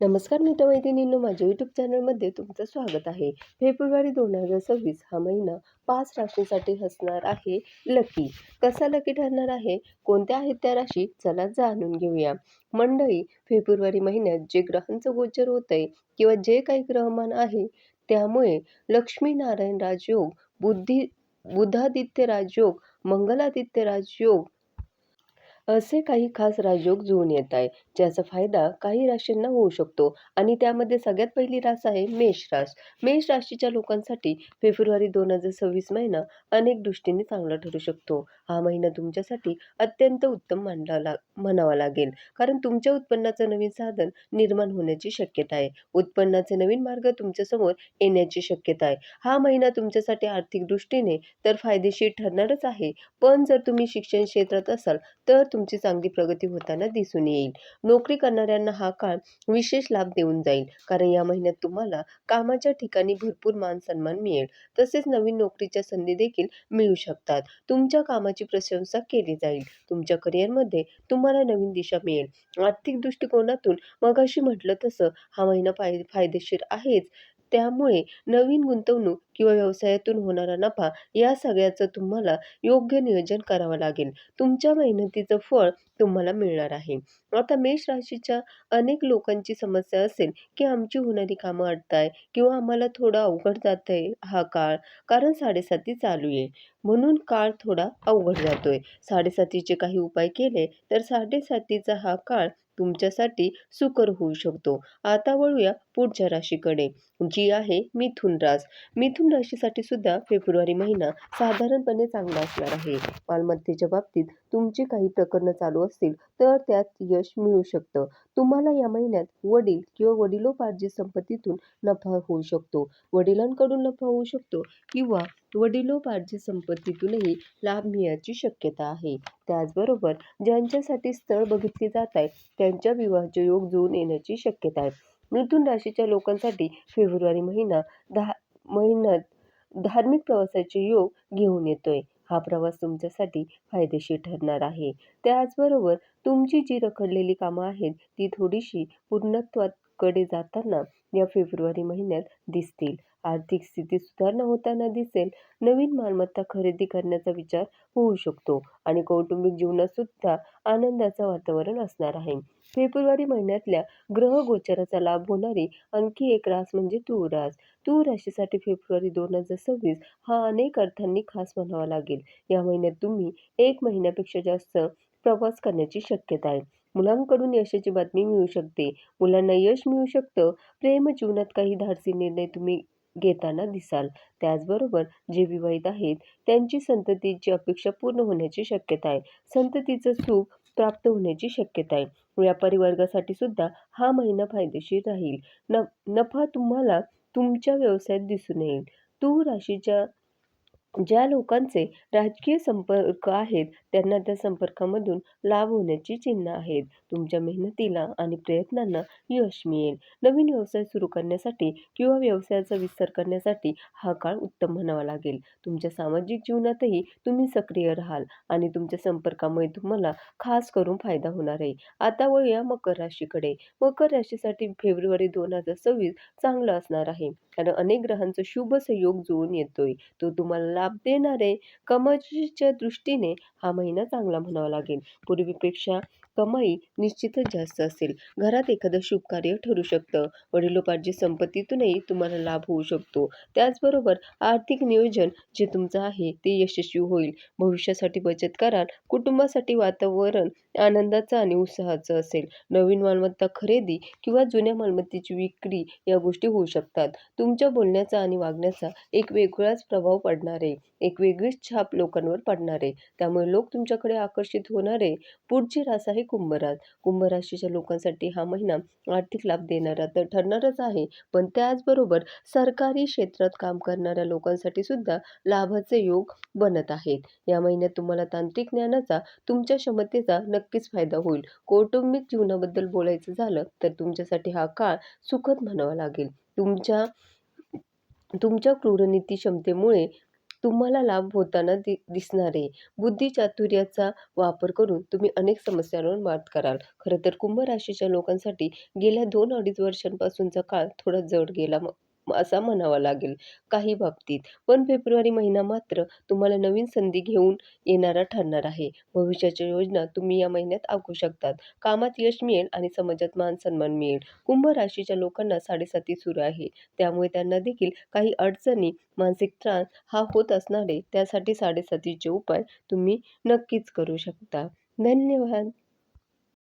नमस्कार मित्रमैत्रिणींनो माझ्या यूट्यूब चॅनलमध्ये तुमचं स्वागत आहे. फेब्रुवारी दोन हजार सव्वीस हा महिना पाच राशींसाठी असणार आहे लकी कसा लकी ठरणार आहे? कोणत्या आहेत त्या राशी? चला जाणून घेऊया. मंडळी फेब्रुवारी महिन्यात जे ग्रहांचं गोचर होत आहे किंवा जे काही ग्रहमान आहे त्यामुळे लक्ष्मीनारायण राजयोग बुद्धी बुधादित्य राजयोग मंगलादित्य राजयोग असे काही खास राजयोग जुळून येत आहे ज्याचा फायदा काही राशींना होऊ शकतो. आणि त्यामध्ये सगळ्यात पहिली रास आहे मेष रास. मेष राशीच्या लोकांसाठी फेब्रुवारी दोन हजार सव्वीस महिना अनेक दृष्टीने चांगला ठरू शकतो. हा महिना तुमच्यासाठी अत्यंत उत्तम मानला ला म्हणावा लागेल. कारण तुमच्या उत्पन्नाचं नवीन साधन निर्माण होण्याची शक्यता आहे. उत्पन्नाचे नवीन मार्ग तुमच्यासमोर येण्याची शक्यता आहे. हा महिना तुमच्यासाठी आर्थिक दृष्टीने तर फायदेशीर ठरणारच आहे. पण जर तुम्ही शिक्षण क्षेत्रात असाल तर तुमची चांगली प्रगती होताना दिसून येईल. नोकरी करणाऱ्यांना हा काळ विशेष लाभ देऊन जाईल. कारण या महिन्यात तुम्हाला कामाच्या ठिकाणी भरपूर मान सन्मान मिळेल. तसेच नवीन नोकरीच्या संधी देखील मिळू शकतात. तुमच्या कामाची प्रशंसा केली जाईल. तुमच्या करिअरमध्ये तुम्हाला नवीन दिशा मिळेल. आर्थिक दृष्टिकोनातून मगाशी म्हटलं तसं हा महिना फाय फायदेशीर आहेच. त्यामुळे नवीन गुंतवणूक किंवा व्यवसायातून होणारा नफा या सगळ्याचं तुम्हाला योग्य नियोजन करावं लागेल. तुमच्या मेहनतीचं फळ तुम्हाला मिळणार आहे. आता मेष राशीच्या अनेक लोकांची समस्या असेल की आमची होणारी कामं अडताय किंवा आम्हाला थोडं अवघड जात आहे हा काळ कारण साडेसाती चालू आहे म्हणून काळ थोडा अवघड जातोय. साडेसातीचे काही उपाय केले तर साडेसातीचा हा काळ तुमच्यासाठी सुकर होऊ शकतो. आता वळूया पुढच्या राशीकडे. जी आहे मिथुन रास मिथुन राशीसाठी सुद्धा फेब्रुवारी महिना साधारणपणे चांगला असणार आहे. मालमत्तेच्या बाबतीत तुमची काही प्रकरणं चालू असतील तर त्यात यश मिळू शकतं. तुम्हाला या महिन्यात वडील किंवा वडिलोपार्जित संपत्तीतून नफा होऊ शकतो. वडिलांकडून नफा होऊ शकतो किंवा वडिलोपार्जित संपत्तीतूनही लाभ मिळायची शक्यता आहे. त्याचबरोबर ज्यांच्यासाठी स्थळ बघितले जात आहे त्यांच्या विवाहाचे योग जुळून येण्याची शक्यता आहे. मिथुन राशीच्या लोकांसाठी फेब्रुवारी महिना दहा महिन्यात धार्मिक प्रवासाचे योग घेऊन येतोय. हा प्रवास तुमच्यासाठी फायदेशीर ठरणार आहे. त्याचबरोबर तुमची जी रखडलेली कामं आहेत ती थोडीशी पूर्णत्वात कडे जाताना या फेब्रुवारी महिन्यात दिसतील. आर्थिक स्थिती सुधारणा होताना दिसेल. नवीन मालमत्ता खरेदी करण्याचा विचार होऊ शकतो आणि कौटुंबिक जीवनात सुद्धा आनंदाचं वातावरण असणार आहे. फेब्रुवारी महिन्यातल्या ग्रह गोचराचा लाभ होणारी आणखी एक रास म्हणजे तू रास. तू राशीसाठी फेब्रुवारी दोन हजार सव्वीस हा अनेक अर्थांनी खास म्हणावा लागेल. या महिन्यात तुम्ही एक महिन्यापेक्षा जास्त प्रवास करण्याची शक्यता आहे. मुलांकडून यशाची बातमी मिळू शकते. मुलांना यश मिळू शकतं. प्रेम जीवनात काही धाडसी निर्णय तुम्ही घेताना दिसाल. त्याचबरोबर जे विवाहित आहेत त्यांची संततीची अपेक्षा पूर्ण होण्याची शक्यता आहे. संततीचं सुख प्राप्त होण्याची शक्यता आहे. व्यापारी वर्गासाठी सुद्धा हा महिना फायदेशीर राहील. न नफा तुम्हाला तुमच्या व्यवसायात दिसून येईल. तू राशीच्या ज्या लोकांचे राजकीय संपर्क आहेत त्यांना त्या संपर्कामधून लाभ होण्याची चिन्ह आहेत. तुमच्या मेहनतीला आणि प्रयत्नांना यश मिळेल. नवीन व्यवसाय सुरू करण्यासाठी किंवा व्यवसायाचा विस्तार करण्यासाठी हा काळ उत्तम म्हणावा लागेल. तुमच्या सामाजिक जीवनातही तुम्ही सक्रिय राहाल आणि तुमच्या संपर्कामुळे तुम्हाला खास करून फायदा होणार आहे. आता वळूया मकर राशीकडे. मकर राशीसाठी फेब्रुवारी दोन हजार सव्वीस चांगलं असणार आहे. कारण अनेक ग्रहांचा शुभ सहयोग जुळून येतोय. तो तुम्हाला लाभ देणारे कमाईच्या दृष्टीने हा महिना चांगला म्हणावा लागेल. पूर्वीपेक्षा कमाई निश्चितच जास्त असेल. घरात एखादं शुभ कार्य ठरू शकतं. वडिलोपार्जित संपत्तीतूनही तुम्हाला लाभ होऊ शकतो. त्याचबरोबर आर्थिक नियोजन जे तुमचं आहे ते यशस्वी होईल. भविष्यासाठी बचत कराल कुटुंबासाठी वातावरण आनंदाचं आणि उत्साहाचं असेल. नवीन मालमत्ता खरेदी किंवा जुन्या मालमत्तेची विक्री या गोष्टी होऊ शकतात. तुमच्या बोलण्याचा आणि वागण्याचा एक वेगळाच प्रभाव पडणार आहे. एक वेगळीच छाप लोकांवर पडणार आहे. त्यामुळे लोक तुमच्याकडे आकर्षित होणार आहे. पुढची रासायनिक कुंभरात कुंभराशीच्या लोकांसाठी हा महिना आर्थिक लाभ देणारा तर ठरणारच आहे. पण त्याचबरोबर सरकारी क्षेत्रात काम करणाऱ्या लोकांसाठी सुद्धा लाभाचे योग बनत आहेत. या महिन्यात तुम्हाला तांत्रिक ज्ञानाचा तुमच्या क्षमतेचा नक्कीच फायदा होईल. कौटुंबिक जीवनाबद्दल बोलायचं झालं तर तुमच्यासाठी हा काळ सुखद म्हणावा लागेल. तुमच्या तुमच्या क्रूरनीती क्षमतेमुळे तुम्हाला लाभ होताना दि दिसणार आहे. बुद्धिचातुर्याचा वापर करून तुम्ही अनेक समस्यांवर मात कराल. खरं तर कुंभ राशीच्या लोकांसाठी गेल्या दोन अडीच वर्षांपासूनचा काळ थोडा जड गेला मग असा म्हणावा लागेल. काही बाबतीत. पण फेब्रुवारी महिना मात्र तुम्हाला नवीन संधी घेऊन येणारा ठरणार आहे. भविष्याच्या योजना तुम्ही या महिन्यात आखू शकतात. कामात यश मिळेल आणि समाजात मान सन्मान मिळेल. कुंभ राशीच्या लोकांना साडेसाती सुरू आहे. त्यामुळे त्यांना देखील काही अडचणी मानसिक त्रास हा होत असणारे त्यासाठी साडेसातीचे उपाय तुम्ही नक्कीच करू शकता. धन्यवाद.